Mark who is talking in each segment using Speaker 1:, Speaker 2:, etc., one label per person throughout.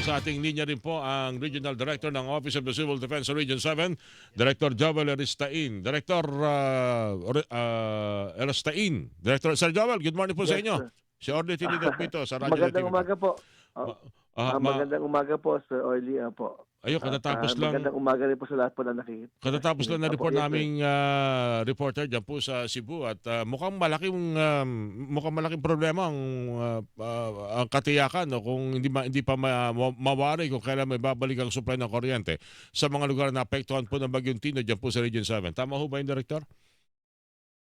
Speaker 1: Nasa ating linya rin po ang Regional Director ng Office of the Civil Defense sa Region 7, Director Joel Eristain. Director uh, uh, Eristain. Director Sir Joel, good morning po sa
Speaker 2: Yes,
Speaker 1: inyo.
Speaker 2: sir.
Speaker 1: Si Orly Tinidor po ito sa Radyo
Speaker 2: Magandang umaga po. Oh,
Speaker 1: ah,
Speaker 2: ah,
Speaker 1: ma-
Speaker 2: magandang umaga po, Sir Orly. ah, po.
Speaker 1: ayun, katatapos
Speaker 2: Ah,
Speaker 1: lang.
Speaker 2: Magandang umaga rin po sa lahat po na nakikita.
Speaker 1: Katatapos lang na
Speaker 2: Apo,
Speaker 1: report
Speaker 2: yes, sir.
Speaker 1: naming ah, reporter dyan po sa Cebu at ah, mukhang malaking um, mukhang malaking problema ang ah, ah, ang katiyakan no kung hindi ma- hindi pa ma- ma- mawari kung kailan may babalik ang supply ng kuryente sa mga lugar na apektuhan po ng Bagyong Tino dyan po sa Region 7. Tama ho ba yung director?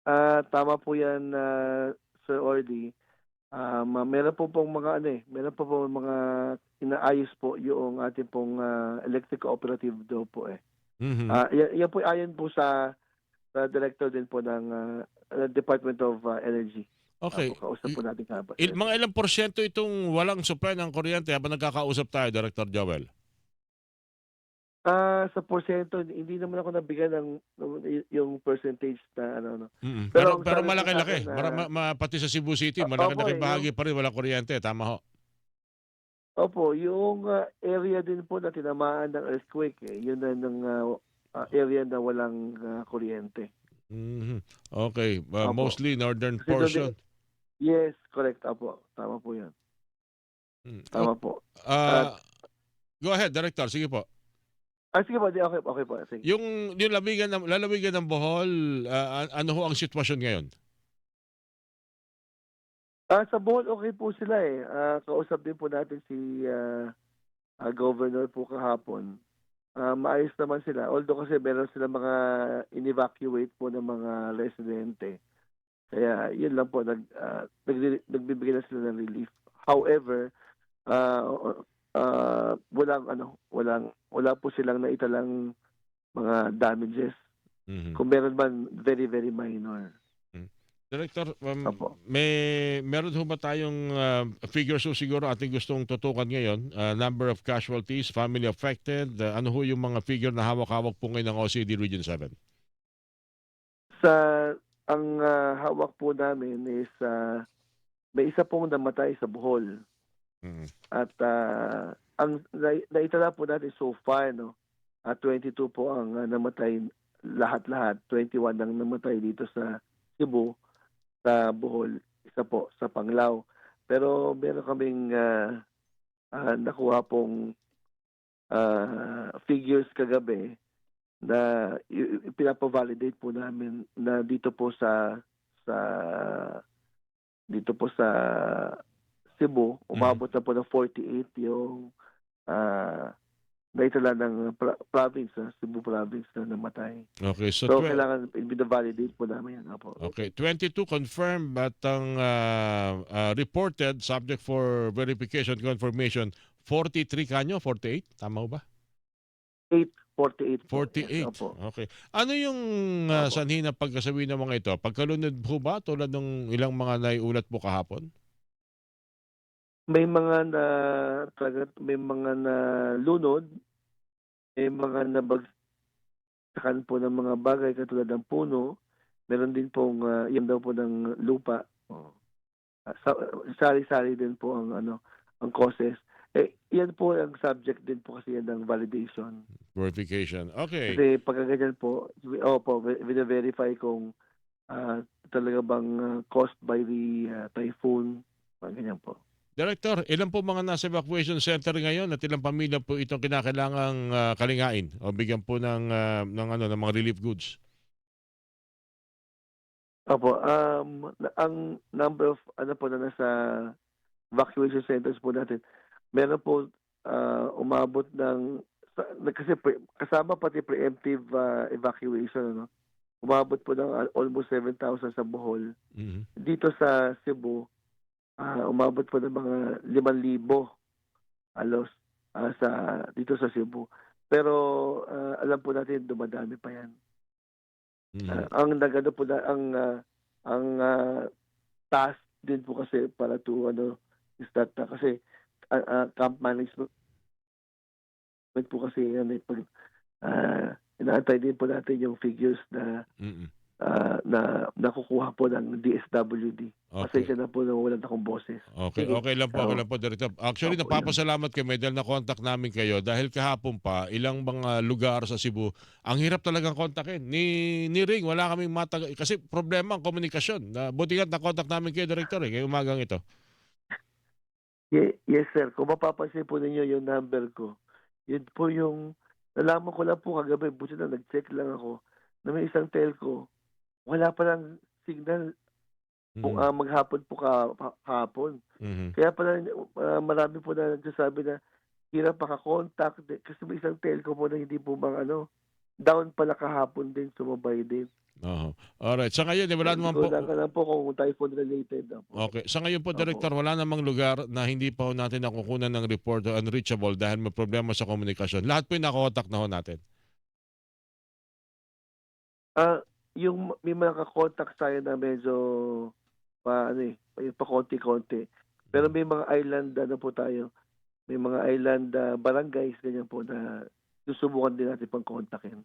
Speaker 2: Ah, tama po yan, ah, Sir Orly. Um, ah, meron po pong mga ano eh, meron po pong mga inaayos po yung ating pong ah, electric cooperative daw po eh.
Speaker 1: Mhm.
Speaker 2: Ah, yan, yan po ayon po sa, sa director din po ng ah, Department of ah, Energy.
Speaker 1: okay.
Speaker 2: Po, kausap po natin kahapon.
Speaker 1: Il- mga ilang porsyento itong walang supply ng kuryente habang nagkakausap tayo, Director Joel?
Speaker 2: Ah, sa porsyento, hindi naman ako nabigyan ng ng- yung percentage na ano no.
Speaker 1: Mhm. Pero,
Speaker 2: Pero ang
Speaker 1: pero
Speaker 2: sabi
Speaker 1: malaki-laki.
Speaker 2: sa akin,
Speaker 1: Mara- ma- ma- pati sa Cebu City,
Speaker 2: Ah,
Speaker 1: malaki-laki
Speaker 2: opo, eh,
Speaker 1: bahagi pa rin walang kuryente. Tama ho.
Speaker 2: Opo, yung ah, area din po na tinamaan ng earthquake, eh, yun na ng ah, ah, area na walang ah, kuryente.
Speaker 1: Mhm. Okay. Uh,
Speaker 2: Opo.
Speaker 1: mostly northern
Speaker 2: Kasi
Speaker 1: portion.
Speaker 2: Yes, correct. Opo, tama po yan.
Speaker 1: Mm.
Speaker 2: Tama po.
Speaker 1: Ah, go ahead, Director. Sige po.
Speaker 2: Ah, sige po, di, okay, okay po. Sige.
Speaker 1: Yung, yung lalawigan ng, lalawigan ng Bohol, ah, an- ano ho ang sitwasyon ngayon?
Speaker 2: Ah, sa Bohol, okay po sila eh. Ah, kausap din po natin si ah, ah, Governor po kahapon. Ah, maayos naman sila. Although kasi meron sila mga in-evacuate po ng mga residente. Kaya yun lang po, nag, ah, nagbibigay na sila ng relief. However, ah, ah, walang ano, walang wala po silang naitalang mga damages.
Speaker 1: Mhm.
Speaker 2: Kung meron man, very, very minor.
Speaker 1: Director, um, may meron ho ba tayong ah, figures ho siguro ating gustong tutukan ngayon? Ah, number of casualties, family affected, ah, ano ho yung mga figure na hawak-hawak po ngayon ng OCD Region 7?
Speaker 2: Sa ang ah, hawak po namin is ah, may isa pong namatay sa Bohol
Speaker 1: Mhm.
Speaker 2: at ah, ang na- naitala po natin so far no at 22 po ang ah, namatay lahat-lahat 21 ang namatay dito sa Cebu sa Bohol isa po sa Panglao pero meron kaming ah, ah, nakuha pong ah, figures kagabi na pinapavalidate po namin na dito po sa sa dito po sa Cebu umabot na po ng 48 yung ah naitala ng pro- province ah, Cebu province na namatay.
Speaker 1: Okay, so,
Speaker 2: So,
Speaker 1: twe-
Speaker 2: kailangan i-validate po namin yan. Apo.
Speaker 1: Okay, 22 confirmed but ang ah, ah, reported subject for verification confirmation 43 kanyo 48 tama ho ba?
Speaker 2: 48 po.
Speaker 1: 48.
Speaker 2: Yes, opo.
Speaker 1: Okay. Ano yung
Speaker 2: Opo.
Speaker 1: sanhi ng pagkasabi ng mga ito? Pagkalunod ho ba tulad ng ilang mga naiulat po kahapon?
Speaker 2: May mga na talaga may mga na lunod, may mga nabagsakan po ng mga bagay katulad ng puno, meron din pong uh, yan daw po ng lupa. Oh. Ah, sa, sari-sari din po ang ano ang causes. Eh, yan po ang subject din po kasi yan ng validation.
Speaker 1: Verification. Okay.
Speaker 2: Kasi pagkaganyan po, opo, verify kung ah, talaga bang ah, caused by the ah, typhoon, mga ganyan po.
Speaker 1: Director, ilan po mga nasa evacuation center ngayon at ilang pamilya po itong kinakailangang ah, kalingain o bigyan po ng ah, ng ano ng mga relief goods?
Speaker 2: Opo, um, ang number of ano po na nasa evacuation centers po natin, meron po ah, umabot ng kasi pre, kasama pati preemptive ah, evacuation ano. Umabot po ng almost 7,000 sa Bohol.
Speaker 1: Mhm.
Speaker 2: Dito sa Cebu, ah, umabot po ng mga 5,000 alos ah, sa dito sa Cebu. Pero ah, alam po natin dumadami pa 'yan.
Speaker 1: Mhm.
Speaker 2: Ah, ang nagano po na ang ah, ang ah, task din po kasi para to ano that ah, kasi ah, ah, camp management po kasi yan eh, pag ah, inaantay din po natin yung figures na
Speaker 1: Mhm.
Speaker 2: Ah, na nakukuha po ng DSWD.
Speaker 1: Okay.
Speaker 2: Pasensya na po na wala na akong boses.
Speaker 1: Okay,
Speaker 2: Sige.
Speaker 1: okay lang po, okay lang po, Director. Actually,
Speaker 2: Opo,
Speaker 1: napapasalamat kami dahil na-contact namin kayo dahil kahapon pa, ilang mga lugar sa Cebu, ang hirap talagang kontakin. Ni, ni Ring, wala kaming matag... Kasi problema ang komunikasyon. Na, buti nga na-contact namin kayo, Director, eh, ngayong umagang ito.
Speaker 2: Ye- yes, sir. Kung mapapansin po ninyo yung number ko, yun po yung, nalaman ko lang po kagabi, buti na nag-check lang ako, na may isang telco, wala pa lang signal kung ah, maghapon po ka, kahapon.
Speaker 1: Mhm.
Speaker 2: Kaya pala ah, marami po na nagsasabi na hirap makakontakt kasi may isang telco po na hindi po bang ano, down pala kahapon din, sumabay din.
Speaker 1: Oo. Alright. Sa ngayon, eh, wala naman po...
Speaker 2: Wala ka lang po kung typhoon related. Opo.
Speaker 1: Okay. Sa ngayon po. Director, wala namang lugar na hindi pa natin nakukunan ng report o unreachable dahil may problema sa komunikasyon. Lahat po yung nakontak na ho natin.
Speaker 2: Ah, yung may mga kakontak tayo na medyo pa ano eh, pa konti-konti. Pero may mga island ano po tayo. May mga island ah, barangays ganyan po na susubukan din natin pang kontakin.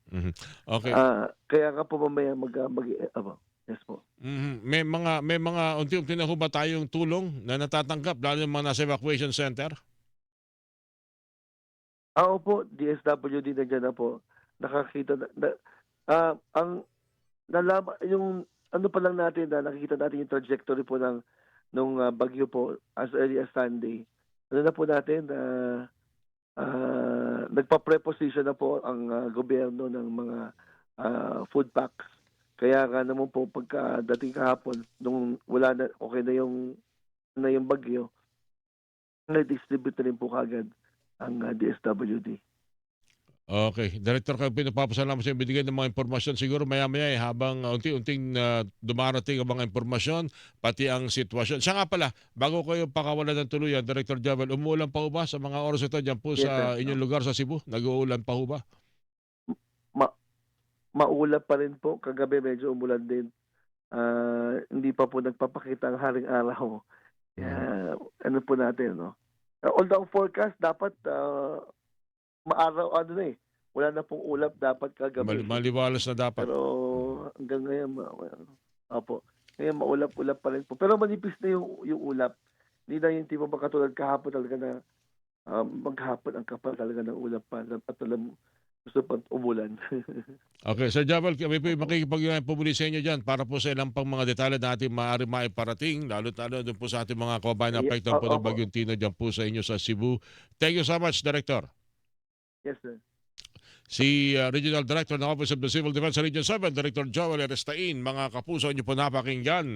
Speaker 1: Okay.
Speaker 2: Ah, kaya nga po mamaya mag, ah, mag abo. Yes po.
Speaker 1: Mhm. May mga may mga unti-unti na ho ba tayong tulong na natatanggap lalo yung mga nasa evacuation center?
Speaker 2: Ah, opo, DSWD na dyan na po. Nakakita na, na ah, ang nalaman yung ano pa lang natin na nakikita natin yung trajectory po ng nung ah, bagyo po as early as Sunday. Ano na po natin na ah, nagpa-preposition na po ang ah, gobyerno ng mga ah, food packs. Kaya nga naman po pagkadating kahapon nung wala na okay na yung na yung bagyo, na-distribute na rin po kagad ang ah, DSWD.
Speaker 1: Okay. Director, kayo pinapapasalamat sa ibigay ng mga impormasyon. Siguro maya-maya eh, habang uh, unti-unting uh, dumarating ang mga impormasyon, pati ang sitwasyon. Siya nga pala, bago kayo pakawalan ng tuluyan, Director Javel, umuulan pa ho ba sa mga oras ito dyan po
Speaker 2: Yes,
Speaker 1: sa
Speaker 2: sir.
Speaker 1: inyong lugar sa Cebu? Nag-uulan pa ho ba?
Speaker 2: Maulap pa rin po. Kagabi medyo umulan din. Ah, hindi pa po nagpapakita ang haring araw. Kaya, ano po natin, no? Uh, although forecast, dapat ah, maaraw, ano na eh. Wala na pong ulap dapat kagabi.
Speaker 1: Mali- maliwalas na dapat.
Speaker 2: Pero hanggang ngayon, ma- opo. Ngayon maulap-ulap pa rin po. Pero manipis na yung, yung ulap. Hindi na yung tipo katulad kahapon talaga na um, maghapon ang kapal talaga ng ulap pa. At alam, gusto pa umulan.
Speaker 1: Okay, Sir Javel, kami po makikipag-pumuli sa inyo dyan para po sa ilang pang mga detalye na ating maaari maiparating, lalo-lalo doon po sa ating mga kababayan na
Speaker 2: Yeah,
Speaker 1: apektuhan po ng. Bagyong Tino dyan po sa inyo sa Cebu. Thank you so much, Director.
Speaker 2: Yes, sir.
Speaker 1: Si uh, Regional Director ng Office of the Civil Defense Region 7, Director Joel Erestain, mga kapuso, inyo po napakinggan.